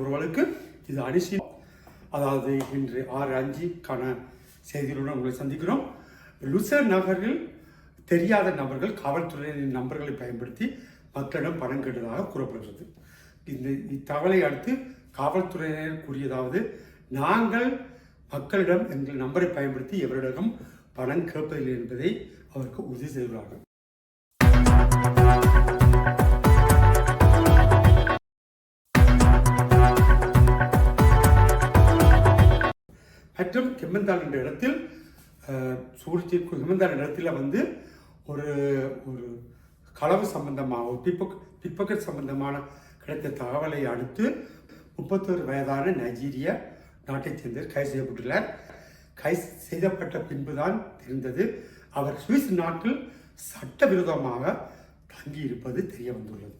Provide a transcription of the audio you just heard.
உறவுகளுக்கு இது அரிசி. அதாவது இன்று ஆறு அஞ்சுக்கான செய்திகளுடன் உங்களை சந்திக்கிறோம். லுசர் நகரில் தெரியாத நபர்கள் காவல்துறையினரின் நம்பர்களை பயன்படுத்தி மக்களிடம் பணம் கேட்டதாக கூறப்படுகிறது. இந்த இத்தகவலை அடுத்து காவல்துறையினர் கூறியதாவது நாங்கள் மக்களிடம் எங்கள் நம்பரை பயன்படுத்தி எவரிடம் பணம் கேட்பதில்லை என்பதை அவருக்கு உறுதி செய்துள்ளார்கள் மற்றும் கெம்மந்தாள் என்ற இடத்தில் அஹ், சூழ்ச்சி கெம்மந்தாள் என்ற இடத்துல வந்து ஒரு ஒரு களவு சம்பந்தமாக ஒரு பிப்பக் பிற்பக்கட் சம்பந்தமான கிடைத்த தகவலை அடுத்து முப்பத்தோரு வயதான நைஜீரிய நாட்டைச் சேர்ந்த கைது செய்யப்பட்டுள்ளார். கைது செய்யப்பட்ட பின்புதான் தெரிந்தது அவர் சுவிஸ் நாட்டில் சட்டவிரோதமாக தங்கியிருப்பது தெரிய வந்துள்ளது